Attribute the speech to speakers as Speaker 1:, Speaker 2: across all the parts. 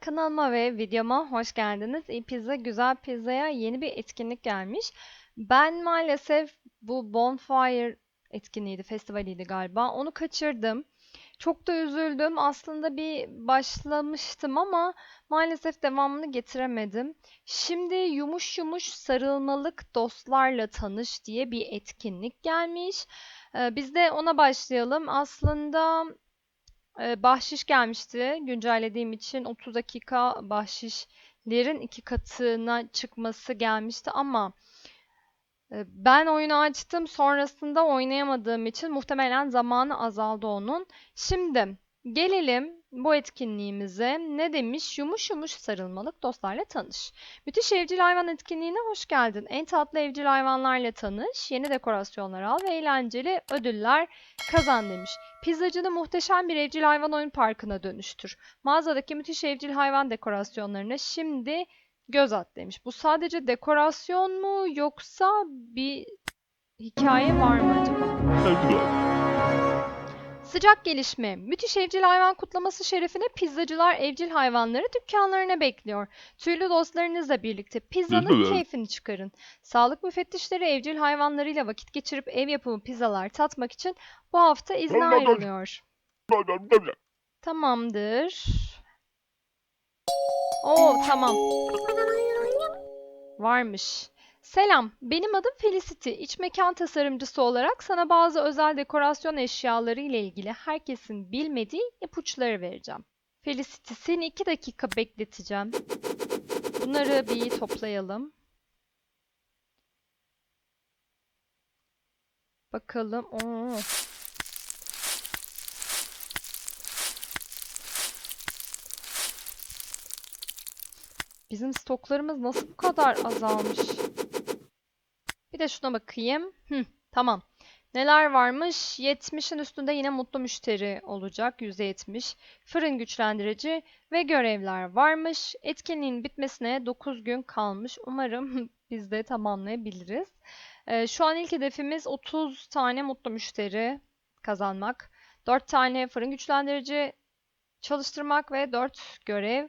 Speaker 1: kanalıma ve videoma hoş geldiniz. İyi Pizza Güzel Pizza'ya yeni bir etkinlik gelmiş. Ben maalesef bu Bonfire etkinliğiydi, festivaliydi galiba. Onu kaçırdım. Çok da üzüldüm. Aslında bir başlamıştım ama maalesef devamını getiremedim. Şimdi yumuş yumuş sarılmalık dostlarla tanış diye bir etkinlik gelmiş. Ee, Biz de ona başlayalım. Aslında bahşiş gelmişti güncellediğim için 30 dakika bahşişlerin iki katına çıkması gelmişti ama ben oyunu açtım sonrasında oynayamadığım için muhtemelen zamanı azaldı onun. Şimdi gelelim bu etkinliğimize. Ne demiş? Yumuş yumuş sarılmalık dostlarla tanış. Müthiş evcil hayvan etkinliğine hoş geldin. En tatlı evcil hayvanlarla tanış, yeni dekorasyonlar al ve eğlenceli ödüller kazan demiş. Pizzacını muhteşem bir evcil hayvan oyun parkına dönüştür. Mağazadaki müthiş evcil hayvan dekorasyonlarına şimdi göz at demiş. Bu sadece dekorasyon mu yoksa bir hikaye var mı acaba? Sıcak gelişme. Müthiş evcil hayvan kutlaması şerefine pizzacılar evcil hayvanları dükkanlarına bekliyor. Tüylü dostlarınızla birlikte pizzanın keyfini çıkarın. Sağlık müfettişleri evcil hayvanlarıyla vakit geçirip ev yapımı pizzalar tatmak için bu hafta izne ayrılıyor. Tamamdır. Oo tamam. Varmış. Selam, benim adım Felicity. İç mekan tasarımcısı olarak sana bazı özel dekorasyon eşyaları ile ilgili herkesin bilmediği ipuçları vereceğim. Felicity, seni iki dakika bekleteceğim. Bunları bir toplayalım. Bakalım. Oo. Bizim stoklarımız nasıl bu kadar azalmış? De şuna bakayım. Hı, tamam. Neler varmış? 70'in üstünde yine mutlu müşteri olacak. %70. Fırın güçlendirici ve görevler varmış. Etkinliğin bitmesine 9 gün kalmış. Umarım biz de tamamlayabiliriz. Ee, şu an ilk hedefimiz 30 tane mutlu müşteri kazanmak. 4 tane fırın güçlendirici çalıştırmak ve 4 görev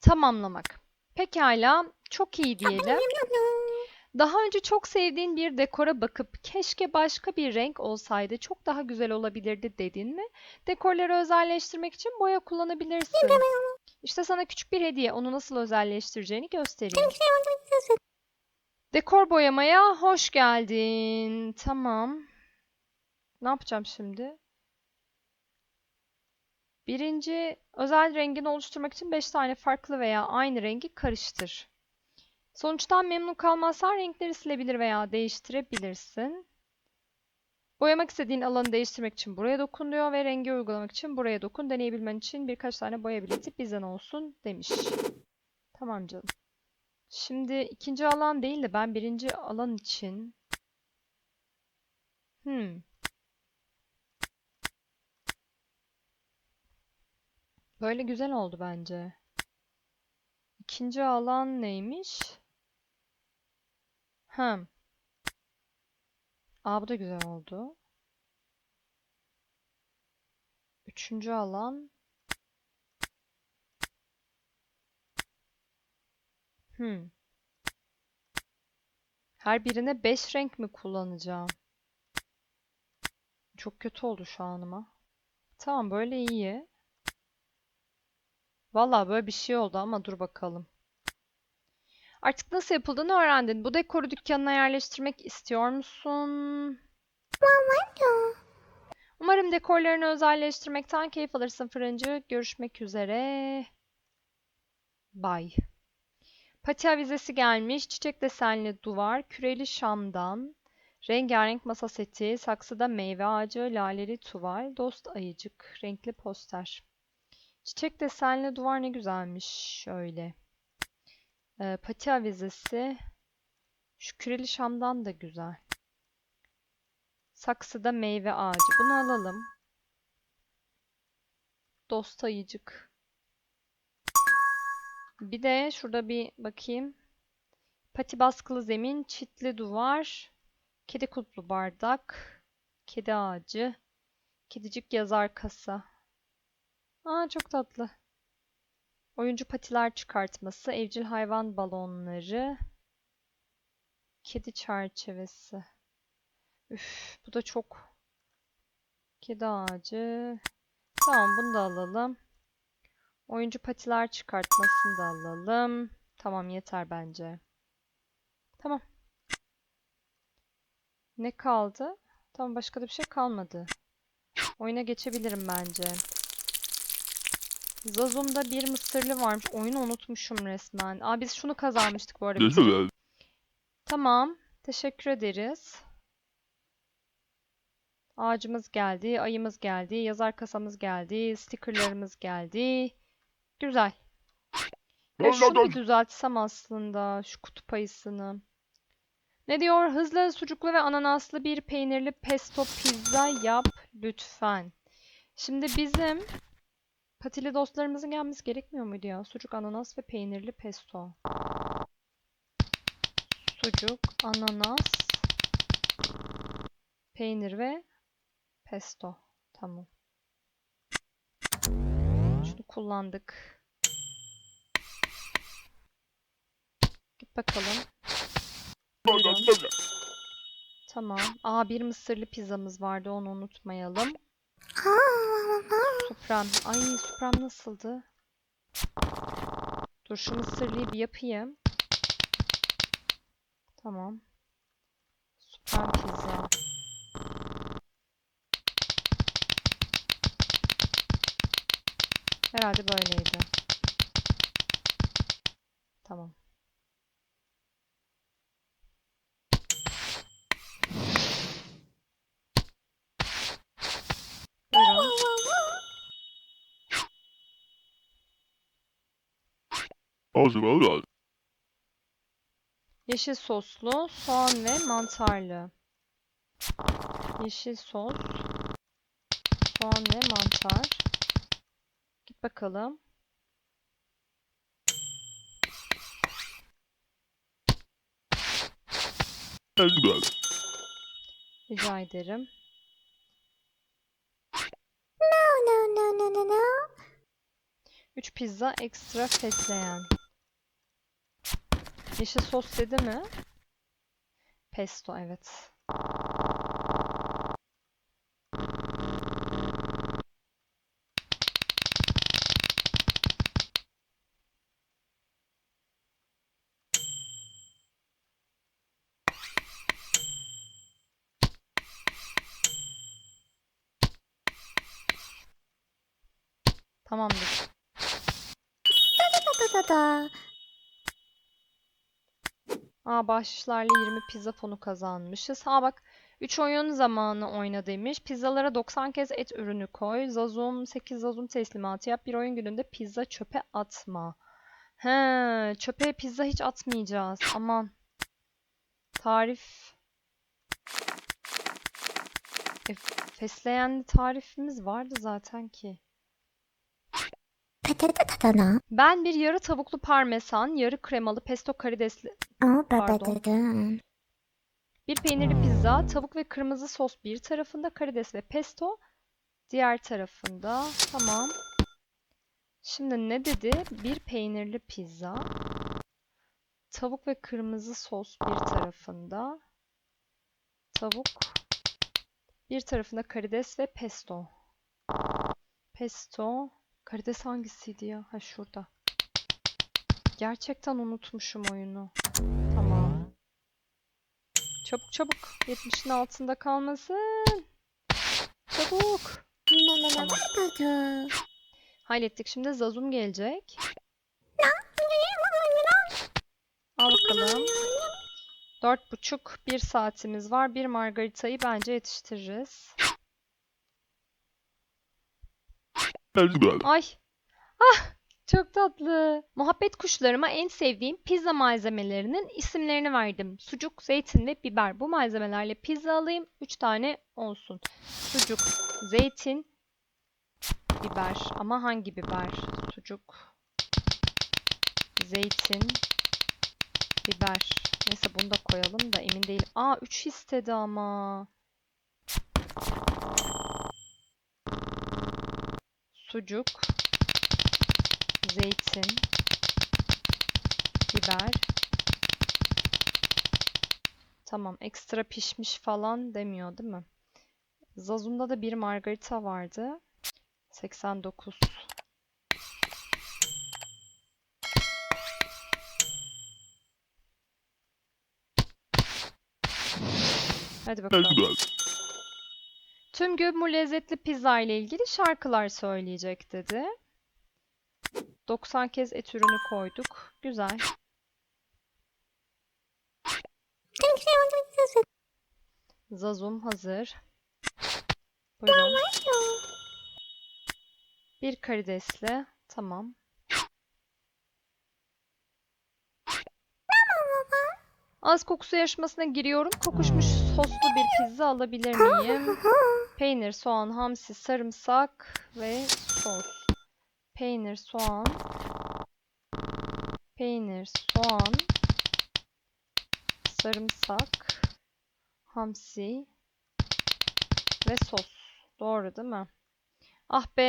Speaker 1: tamamlamak. Pekala, çok iyi diyelim. Daha önce çok sevdiğin bir dekora bakıp keşke başka bir renk olsaydı çok daha güzel olabilirdi dedin mi? Dekorları özelleştirmek için boya kullanabilirsin. İşte sana küçük bir hediye. Onu nasıl özelleştireceğini göstereyim. Dekor boyamaya hoş geldin. Tamam. Ne yapacağım şimdi? Birinci, özel rengini oluşturmak için 5 tane farklı veya aynı rengi karıştır. Sonuçtan memnun kalmazsan renkleri silebilir veya değiştirebilirsin. Boyamak istediğin alanı değiştirmek için buraya dokun diyor ve rengi uygulamak için buraya dokun. Deneyebilmen için birkaç tane boya bileti bizden olsun demiş. Tamam canım. Şimdi ikinci alan değil de ben birinci alan için hmm. Böyle güzel oldu bence. İkinci alan neymiş? Hem. Aa bu da güzel oldu. Üçüncü alan. Hmm. Her birine 5 renk mi kullanacağım? Çok kötü oldu şu anıma. Tamam böyle iyi. Vallahi böyle bir şey oldu ama dur bakalım. Artık nasıl yapıldığını öğrendin. Bu dekoru dükkanına yerleştirmek istiyor musun? Umarım dekorlarını özelleştirmekten keyif alırsın fırıncı. Görüşmek üzere. Bye. Pati avizesi gelmiş. Çiçek desenli duvar. Küreli şamdan. Rengarenk masa seti. Saksıda meyve ağacı. Laleli tuval. Dost ayıcık. Renkli poster. Çiçek desenli duvar ne güzelmiş. Şöyle. Ee, pati avizesi. Şu küreli şamdan da güzel. Saksıda meyve ağacı. Bunu alalım. Dost ayıcık. Bir de şurada bir bakayım. Pati baskılı zemin, çitli duvar, kedi kutlu bardak, kedi ağacı, kedicik yazar kasa. Aa çok tatlı. Oyuncu patiler çıkartması, evcil hayvan balonları, kedi çerçevesi. Üf, bu da çok. Kedi ağacı. Tamam, bunu da alalım. Oyuncu patiler çıkartmasını da alalım. Tamam, yeter bence. Tamam. Ne kaldı? Tamam, başka da bir şey kalmadı. Oyuna geçebilirim bence. Zazum'da bir mısırlı varmış. Oyunu unutmuşum resmen. Aa biz şunu kazanmıştık bu arada. Tamam. Teşekkür ederiz. Ağacımız geldi, ayımız geldi, yazar kasamız geldi, stickerlarımız geldi. Güzel. Ya şunu bir düzeltsem aslında şu kutup ayısını. Ne diyor? Hızlı, sucuklu ve ananaslı bir peynirli pesto pizza yap lütfen. Şimdi bizim patili dostlarımızın gelmesi gerekmiyor muydu ya? Sucuk, ananas ve peynirli pesto. Sucuk, ananas, peynir ve pesto. Tamam. Şunu kullandık. Git bakalım. Tamam. Aa bir mısırlı pizzamız vardı. Onu unutmayalım. Suprem. Ay suprem nasıldı? Dur şu mısırlıyı bir yapayım. Tamam. Suprem pizza. Herhalde böyleydi. Tamam. Buyurun. Yeşil soslu, soğan ve mantarlı. Yeşil sos, soğan ve mantar. Git bakalım. Rica ederim.
Speaker 2: No, no, no, no, no.
Speaker 1: 3 pizza ekstra fesleğen. Yeşil sos dedi mi? Pesto evet. Tamamdır.
Speaker 2: Da da da.
Speaker 1: Aa bahşişlerle 20 pizza fonu kazanmışız. Ha bak 3 oyun zamanı oyna demiş. Pizzalara 90 kez et ürünü koy. Zazum 8 zazum teslimatı yap. Bir oyun gününde pizza çöpe atma. He, çöpe pizza hiç atmayacağız. Aman. Tarif. E, fesleğenli tarifimiz vardı zaten ki.
Speaker 2: Patata
Speaker 1: Ben bir yarı tavuklu parmesan, yarı kremalı pesto karidesli
Speaker 2: Oh,
Speaker 1: Pardon. Bir peynirli pizza, tavuk ve kırmızı sos bir tarafında, karides ve pesto diğer tarafında. Tamam. Şimdi ne dedi? Bir peynirli pizza, tavuk ve kırmızı sos bir tarafında, tavuk bir tarafında karides ve pesto. Pesto, karides hangisiydi ya? Ha şurada. Gerçekten unutmuşum oyunu. Tamam. Çabuk çabuk. 70'in altında kalmasın. Çabuk. Tamam. Hallettik. Şimdi Zazum gelecek. Al bakalım. Dört buçuk, bir saatimiz var. Bir margaritayı bence yetiştiririz. Ay. Ah, çok tatlı. Muhabbet kuşlarıma en sevdiğim pizza malzemelerinin isimlerini verdim. Sucuk, zeytin ve biber. Bu malzemelerle pizza alayım. 3 tane olsun. Sucuk, zeytin, biber. Ama hangi biber? Sucuk, zeytin, biber. Neyse bunu da koyalım da emin değilim. Aa 3 istedi ama. Sucuk, zeytin, biber. Tamam, ekstra pişmiş falan demiyor, değil mi? Zazum'da da bir margarita vardı. 89. Hadi bakalım. Tüm gün lezzetli pizza ile ilgili şarkılar söyleyecek dedi. 90 kez et ürünü koyduk. Güzel. Zazum hazır. Buyurun. Bir karidesli. Tamam. Az kokusu yarışmasına giriyorum. Kokuşmuş soslu bir pizza alabilir miyim? Peynir, soğan, hamsi, sarımsak ve sos. Peynir, soğan. Peynir, soğan. Sarımsak. Hamsi. Ve sos. Doğru değil mi? Ah be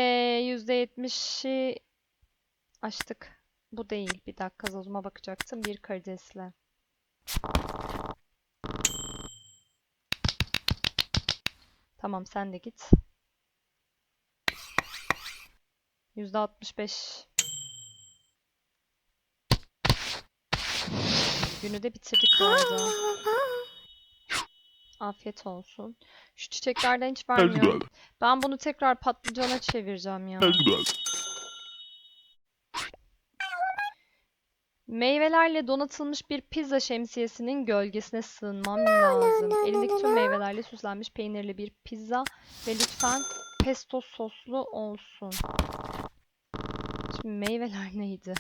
Speaker 1: %70'i açtık. Bu değil. Bir dakika zozuma bakacaktım. Bir karidesle. Tamam sen de git. %65. Günü de bitirdik bu arada. Afiyet olsun. Şu çiçeklerden hiç vermiyorum. Ben bunu tekrar patlıcana çevireceğim ya. Meyvelerle donatılmış bir pizza şemsiyesinin gölgesine sığınmam lazım. Elindeki tüm meyvelerle süslenmiş peynirli bir pizza ve lütfen pesto soslu olsun. Şimdi meyveler neydi?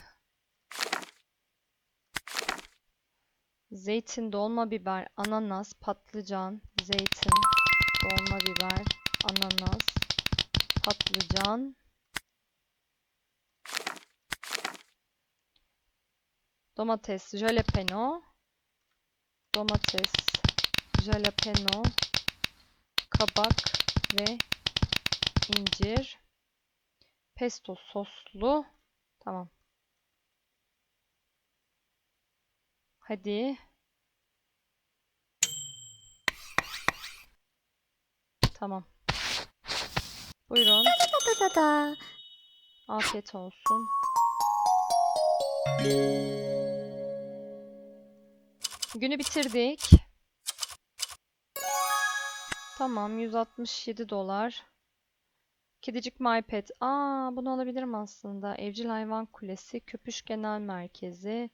Speaker 1: Zeytin, dolma biber, ananas, patlıcan, zeytin, dolma biber, ananas, patlıcan, domates, jalapeno, domates, jalapeno, kabak ve incir, pesto soslu. Tamam. Hadi. Tamam. Buyurun. Afiyet olsun. Günü bitirdik. Tamam, 167 dolar. Kedicik MyPet. Aa, bunu alabilirim aslında. Evcil Hayvan Kulesi, Köpüş Genel Merkezi,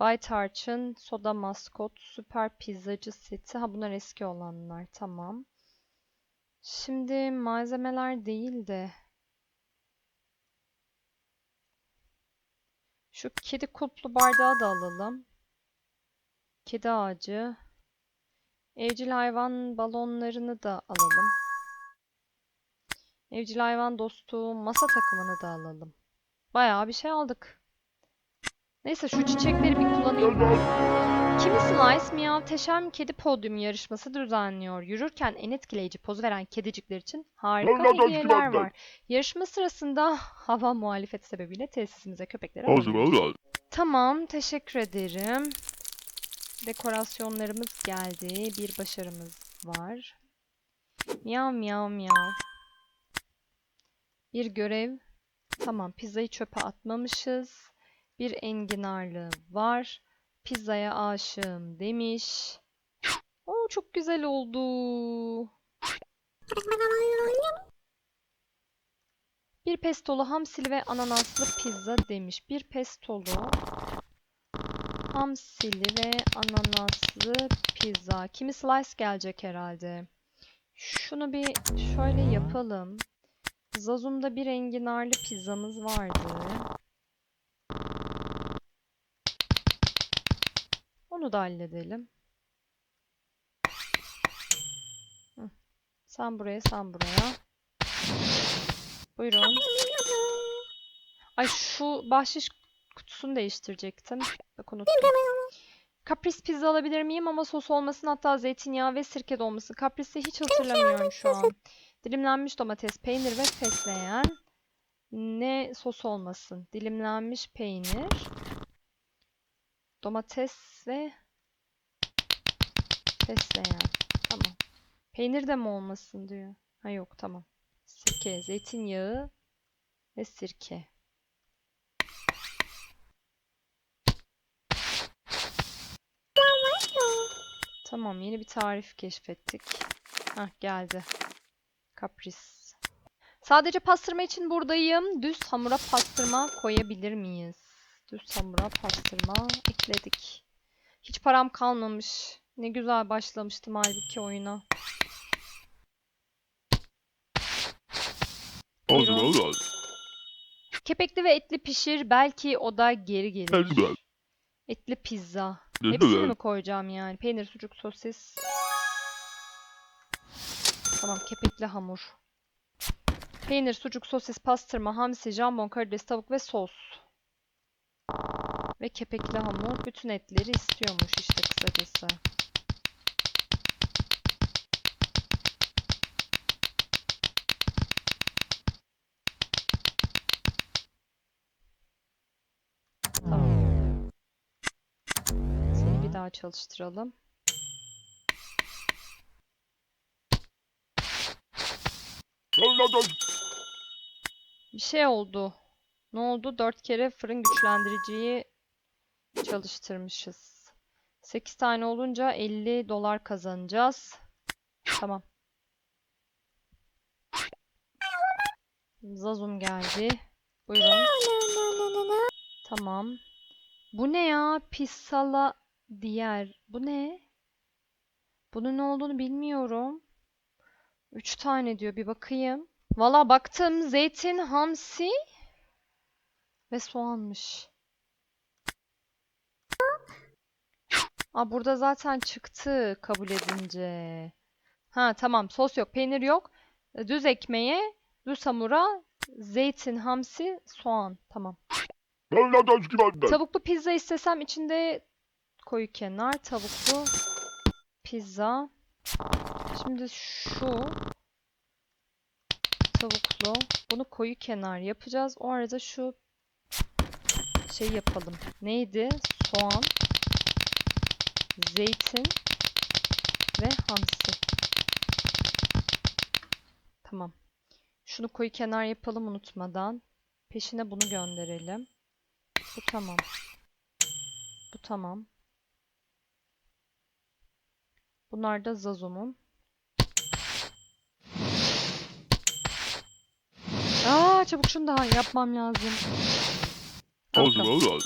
Speaker 1: Bay Tarçın, Soda Maskot, Süper Pizzacı seti. Ha bunlar eski olanlar. Tamam. Şimdi malzemeler değil de şu kedi kulplu bardağı da alalım. Kedi ağacı. Evcil hayvan balonlarını da alalım. Evcil hayvan dostu masa takımını da alalım. Bayağı bir şey aldık. Neyse şu çiçekleri bir kullanayım. Kimi Slice Miyav Kedi Podyum yarışması düzenliyor. Yürürken en etkileyici poz veren kedicikler için harika hediyeler var. Yarışma sırasında hava muhalefeti sebebiyle tesisimize alamıyoruz. Tamam, teşekkür ederim. Dekorasyonlarımız geldi. Bir başarımız var. Miyav miyav miyav. Bir görev. Tamam, pizzayı çöpe atmamışız. Bir enginarlı var. Pizzaya aşığım demiş. Oo çok güzel oldu. Bir pestolu hamsili ve ananaslı pizza demiş. Bir pestolu hamsili ve ananaslı pizza. Kimi slice gelecek herhalde. Şunu bir şöyle yapalım. Zazum'da bir enginarlı pizzamız vardı. Onu da halledelim. Sen buraya, sen buraya. Buyurun. Ay şu bahşiş kutusunu değiştirecektim. Bak unuttum. Kapris pizza alabilir miyim ama sos olmasın hatta zeytinyağı ve sirke de olmasın. Kapris'i hiç hatırlamıyorum şu an. Dilimlenmiş domates, peynir ve fesleğen. Ne sos olmasın? Dilimlenmiş peynir, domates ve fesleğen. Tamam. Peynir de mi olmasın diyor. Ha yok tamam. Sirke, zeytinyağı ve sirke. Tamam, yeni bir tarif keşfettik. Hah, geldi. Kapris. Sadece pastırma için buradayım. Düz hamura pastırma koyabilir miyiz? Düz hamura pastırma ekledik. Hiç param kalmamış. Ne güzel başlamıştım halbuki oyuna. Buyurun.
Speaker 3: al.
Speaker 1: Kepekli ve etli pişir. Belki o da geri gelir. Etli pizza. Hepsini mi koyacağım yani? Peynir, sucuk, sosis. Tamam, kepekli hamur. Peynir, sucuk, sosis, pastırma, hamsi, jambon, karides, tavuk ve sos. Ve kepekli hamur. Bütün etleri istiyormuş işte kısacası. Daha çalıştıralım. Bir şey oldu. Ne oldu? Dört kere fırın güçlendiriciyi çalıştırmışız. 8 tane olunca 50 dolar kazanacağız. Tamam. Zazum geldi. Buyurun. Tamam. Bu ne ya? Pissala diğer. Bu ne? Bunun ne olduğunu bilmiyorum. Üç tane diyor. Bir bakayım. Valla baktım. Zeytin, hamsi ve soğanmış. Aa, burada zaten çıktı kabul edince. Ha tamam. Sos yok. Peynir yok. E, Düz ekmeğe, düz hamura, zeytin, hamsi, soğan. Tamam. Tavuklu pizza istesem içinde koyu kenar, tavuklu pizza. Şimdi şu tavuklu, bunu koyu kenar yapacağız. O arada şu şey yapalım. Neydi? Soğan, zeytin ve hamsi. Tamam. Şunu koyu kenar yapalım unutmadan. Peşine bunu gönderelim. Bu tamam. Bu tamam. Bunlar da Zazum'un. Aa çabuk şunu daha yapmam lazım. Al
Speaker 3: Ağzıma
Speaker 1: bakalım.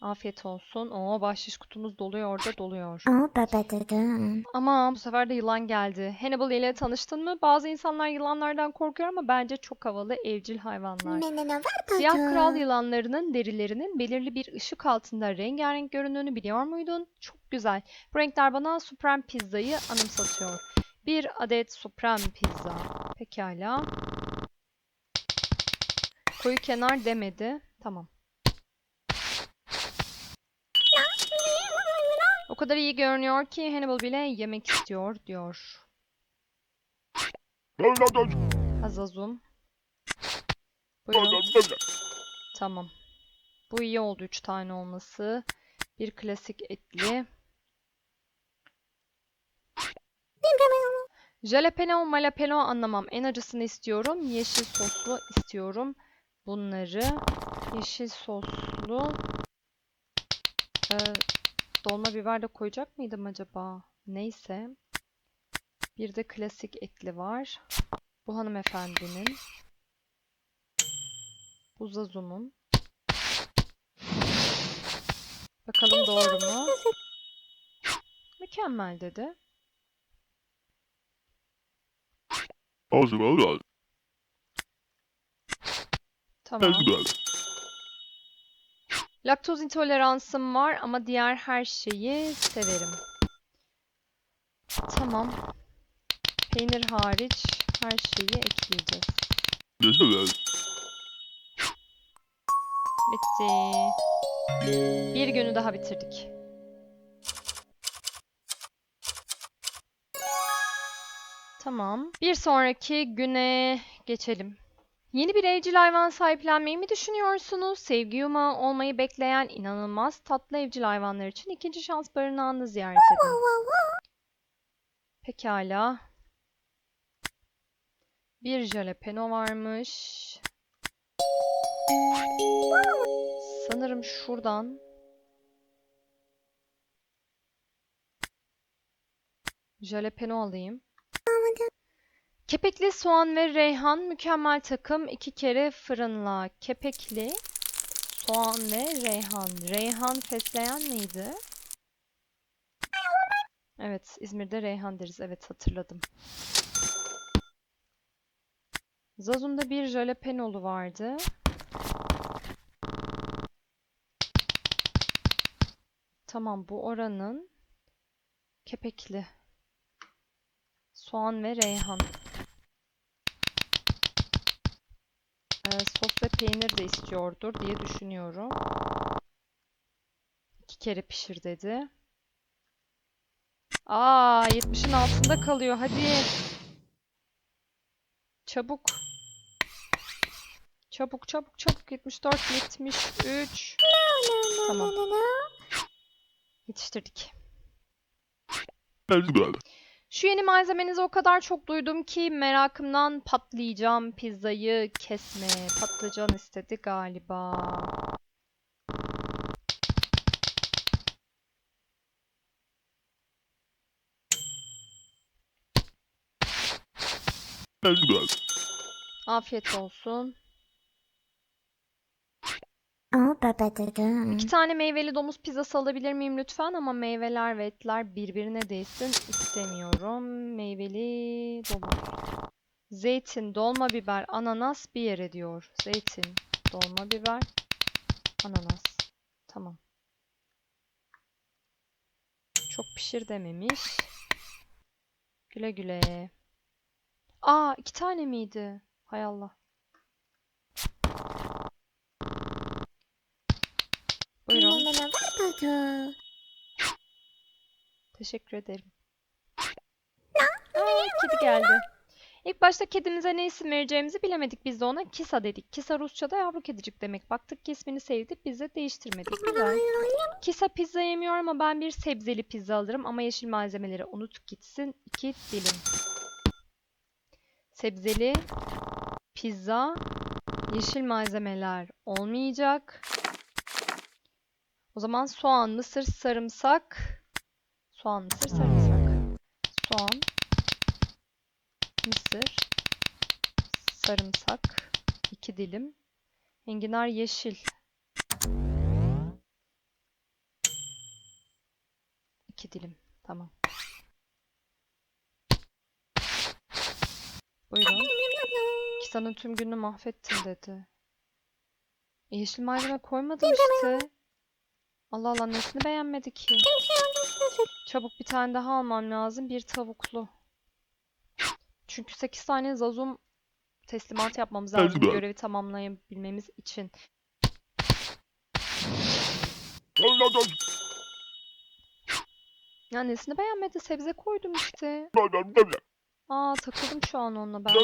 Speaker 1: Afiyet olsun. Oo bahşiş kutumuz doluyor orada doluyor.
Speaker 2: Oh, babadadın.
Speaker 1: Ama bu sefer de yılan geldi. Hannibal ile tanıştın mı? Bazı insanlar yılanlardan korkuyor ama bence çok havalı evcil hayvanlar. Siyah kral yılanlarının derilerinin belirli bir ışık altında rengarenk göründüğünü biliyor muydun? Çok güzel. Bu renkler bana Supreme pizzayı anımsatıyor. Bir adet Supreme pizza. Pekala. Koyu kenar demedi. Tamam. Kadar iyi görünüyor ki Hannibal bile yemek istiyor diyor. Azazum. Buyurun. Tamam. Bu iyi oldu 3 tane olması. Bir klasik etli. Jalapeno, malapeno anlamam. En acısını istiyorum. Yeşil soslu istiyorum. Bunları yeşil soslu Ee, dolma biber de koyacak mıydım acaba? Neyse. Bir de klasik etli var. Bu hanımefendinin. Bu Zazum'un. Bakalım doğru mu? Mükemmel dedi. Tamam. Laktoz intoleransım var ama diğer her şeyi severim. Tamam. Peynir hariç her şeyi ekleyeceğiz. Bitti. Bir günü daha bitirdik. Tamam. Bir sonraki güne geçelim. Yeni bir evcil hayvan sahiplenmeyi mi düşünüyorsunuz? Sevgi yumağı olmayı bekleyen inanılmaz tatlı evcil hayvanlar için ikinci şans barınağını ziyaret edin. Pekala. Bir jalapeno varmış. Sanırım şuradan jalapeno alayım. Kepekli soğan ve reyhan mükemmel takım. iki kere fırınla. Kepekli soğan ve reyhan. Reyhan fesleğen miydi? Evet, İzmir'de reyhan deriz. Evet, hatırladım. Zazun'da bir jalapenolu vardı. Tamam, bu oranın kepekli. Soğan ve reyhan. Ee, sos ve peynir de istiyordur diye düşünüyorum. İki kere pişir dedi. Aa, 70'in altında kalıyor. Hadi. Çabuk. Çabuk çabuk çabuk. 74, 73. Tamam. Yetiştirdik. Şu yeni malzemenizi o kadar çok duydum ki merakımdan patlayacağım pizzayı kesme. Patlıcan istedi galiba. Afiyet olsun.
Speaker 2: Oh, babadadam.
Speaker 1: İki tane meyveli domuz pizzası alabilir miyim lütfen? Ama meyveler ve etler birbirine değsin istemiyorum. Meyveli domuz. Zeytin, dolma biber, ananas bir yere diyor. Zeytin, dolma biber, ananas. Tamam. Çok pişir dememiş. Güle güle. Aa, iki tane miydi? Hay Allah. Buyurun.
Speaker 2: Babada.
Speaker 1: Teşekkür ederim. Aa, kedi geldi. İlk başta kedimize ne isim vereceğimizi bilemedik. Biz de ona Kisa dedik. Kisa Rusça'da yavru kedicik demek. Baktık ki ismini sevdi. Biz de değiştirmedik. Güzel. Kisa pizza yemiyor ama ben bir sebzeli pizza alırım. Ama yeşil malzemeleri unut gitsin. İki dilim. Sebzeli pizza. Yeşil malzemeler olmayacak. O zaman soğan, mısır, sarımsak. Soğan, mısır, sarımsak. Soğan, mısır, sarımsak. iki dilim. Enginar yeşil. İki dilim. Tamam. Buyurun. Kisa'nın tüm gününü mahvettin dedi. Yeşil malzeme koymadım işte. Allah Allah nesini beğenmedi ki? Çabuk bir tane daha almam lazım. Bir tavuklu. Çünkü 8 tane zazum teslimat yapmamız lazım görevi tamamlayabilmemiz için. Ya nesini beğenmedi? Sebze koydum işte. Aa takıldım şu an onunla ben.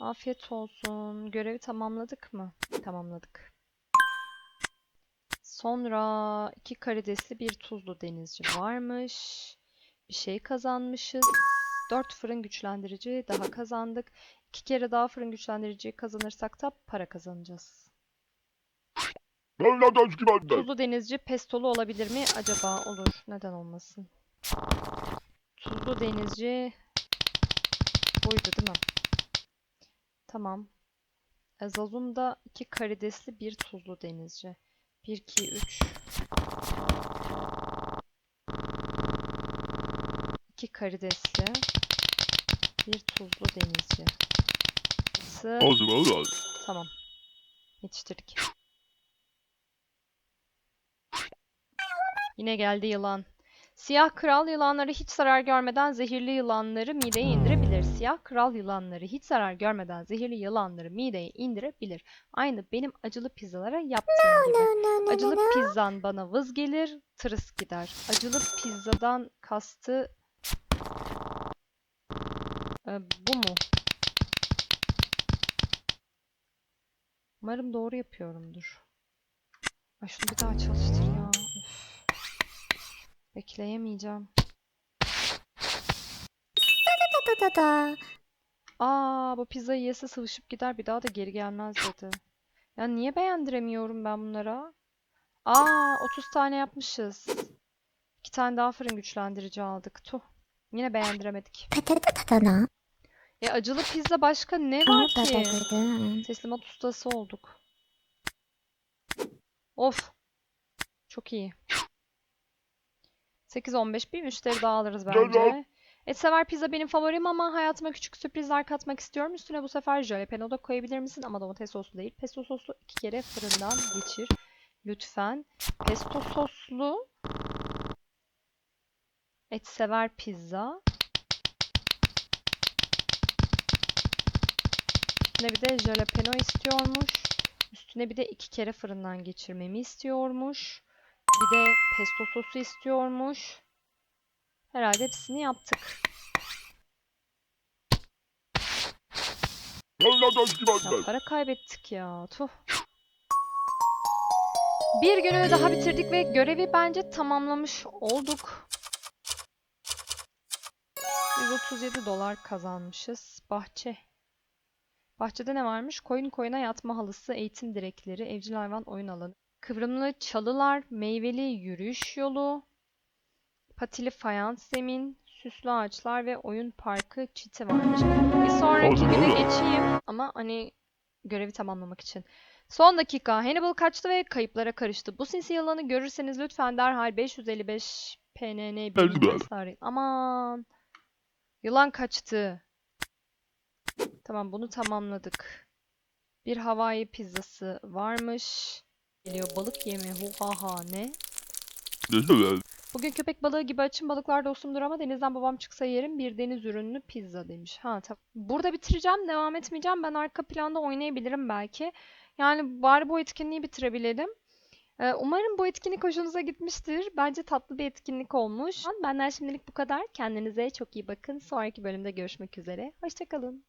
Speaker 1: Afiyet olsun. Görevi tamamladık mı? Tamamladık. Sonra iki karidesli bir tuzlu denizci varmış. Bir şey kazanmışız. Dört fırın güçlendirici daha kazandık. İki kere daha fırın güçlendiriciyi kazanırsak da para kazanacağız. Tuzlu denizci pestolu olabilir mi? Acaba olur. Neden olmasın? Tuzlu denizci buydu değil mi? Tamam. Zazum'da iki karidesli bir tuzlu denizci. 1, 2, 3. İki karidesli. Bir tuzlu denizci. Sı.
Speaker 3: Olsun olsun.
Speaker 1: Tamam. Yetiştirdik. Yine geldi yılan. Siyah kral yılanları hiç zarar görmeden zehirli yılanları mideye indirebilir. Siyah kral yılanları hiç zarar görmeden zehirli yılanları mideye indirebilir. Aynı benim acılı pizzalara yaptığım gibi. Acılı pizzan bana vız gelir, tırıs gider. Acılı pizzadan kastı e, bu mu? Umarım doğru yapıyorumdur. Ay şunu bir daha çalıştır ya. Üf. Bekleyemeyeceğim.
Speaker 2: Da da da.
Speaker 1: Aa bu pizzayı yese sıvışıp gider bir daha da geri gelmez dedi. Ya niye beğendiremiyorum ben bunlara? Aa 30 tane yapmışız. İki tane daha fırın güçlendirici aldık. Tuh. Yine beğendiremedik.
Speaker 2: Patata
Speaker 1: E acılı pizza başka ne var ki? Teslimat ustası olduk. Of. Çok iyi. 8-15 bir müşteri daha alırız bence. Et sever pizza benim favorim ama hayatıma küçük sürprizler katmak istiyorum. Üstüne bu sefer jalapeno da koyabilir misin? Ama domates soslu değil. Pesto soslu iki kere fırından geçir. Lütfen. Pesto soslu et sever pizza. Üstüne bir de jalapeno istiyormuş. Üstüne bir de iki kere fırından geçirmemi istiyormuş. Bir de pesto sosu istiyormuş. Herhalde hepsini yaptık. Ya para kaybettik ya. Tuh. Bir günü daha bitirdik ve görevi bence tamamlamış olduk. 137 dolar kazanmışız. Bahçe. Bahçede ne varmış? Koyun koyuna yatma halısı, eğitim direkleri, evcil hayvan oyun alanı. Kıvrımlı çalılar, meyveli yürüyüş yolu, patili fayans zemin, süslü ağaçlar ve oyun parkı çiti varmış. Bir sonraki güne geçeyim ama hani görevi tamamlamak için. Son dakika. Hannibal kaçtı ve kayıplara karıştı. Bu sinsi yılanı görürseniz lütfen derhal 555 PNN bilinçli arayın. Aman. Yılan kaçtı. Tamam bunu tamamladık. Bir Hawaii pizzası varmış. Geliyor balık yemi. Hu ha ha ne? Bugün köpek balığı gibi açım balıklar dostumdur ama denizden babam çıksa yerim bir deniz ürünlü pizza demiş. Ha tamam. Burada bitireceğim, devam etmeyeceğim. Ben arka planda oynayabilirim belki. Yani bari bu etkinliği bitirebilelim. Ee, Umarım bu etkinlik hoşunuza gitmiştir. Bence tatlı bir etkinlik olmuş. Benden şimdilik bu kadar. Kendinize çok iyi bakın. Sonraki bölümde görüşmek üzere. Hoşçakalın.